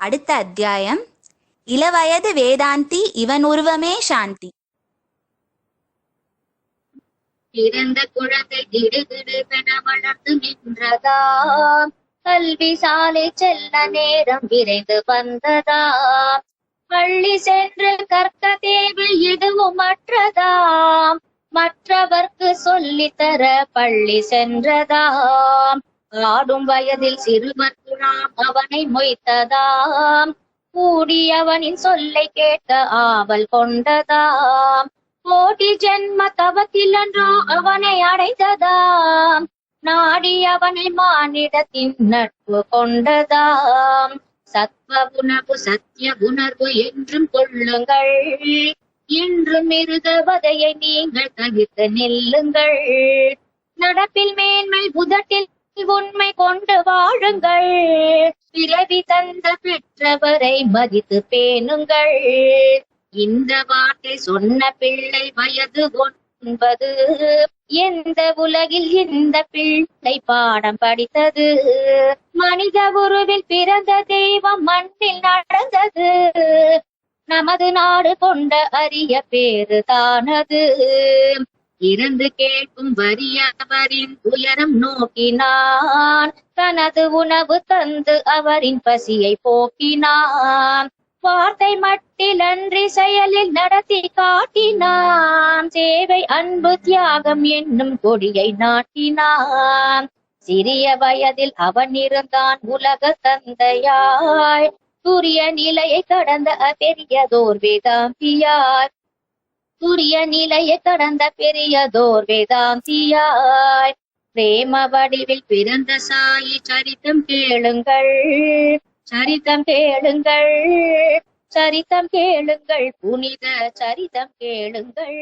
அடுத்த அத்தியாயம். இளவயது வேதாந்தி இவன் உருவமே சாந்தி. பிறந்த குழந்தை திடுதிடுவென வளர்ந்து நின்றதா? கல்வி சாலை செல்ல நேரம் விரைந்து வந்ததா? பள்ளி சென்று கற்க தேவை எதுவும் மற்றதா மற்றவர்க்கு சொல்லித்தர பள்ளி சென்றதாம் ஆடும் வயதில் சிறுவன் அவனை மொய்த்ததாம். கூடியவனின் சொல்லை கேட்ட ஆவல் கொண்டதாம். கோடி ஜென்ம தவத்தில் அன்றோ அவனை அடைந்ததாம். நாடி அவனை மானிடத்தின் நட்பு கொண்டதாம். சத்வ உணவு சத்திய உணர்வு என்றும் கொள்ளுங்கள். இன்றும் மிருகவதையை நீங்கள் தவிர்த்து நில்லுங்கள். நடப்பில் மேன்மை புதட்டில் உண்மை கொண்டு வாழுங்கள். பிறவி தந்த பெற்றவரை மதித்து பேணுங்கள். இந்த வார்த்தை சொன்ன பிள்ளை வயது ஒன்பது. எந்த உலகில் இந்த பிள்ளை பாடம் படித்தது? மனித உருவில் பிறந்த தெய்வம் மண்ணில் நடந்தது. நமது நாடு கொண்ட அரிய பேரு தானது. இருந்து கேட்கும் வறியவரின் துயரம் நோக்கினான். தனது உணவு தந்து அவரின் பசியை போக்கினான். வார்த்தை மட்டில் அன்றி செயலில் நடத்தி காட்டினான். சேவை அன்பு தியாகம் என்னும் கொடியை நாட்டினான். சிறிய வயதில் அவன் இருந்தான் உலக தந்தையாய். துரிய நிலையை கடந்த அபெரியதோர் வேதாந்தியாய் துரிய நிலையை கடந்த பெரியதோர் வேதாந்தியாய் பிரேம வடிவில் பிறந்த சாயி சரித்தம் கேளுங்கள் சரிதம் கேளுங்கள் சரிதம் கேளுங்கள் புனித சரிதம் கேளுங்கள்.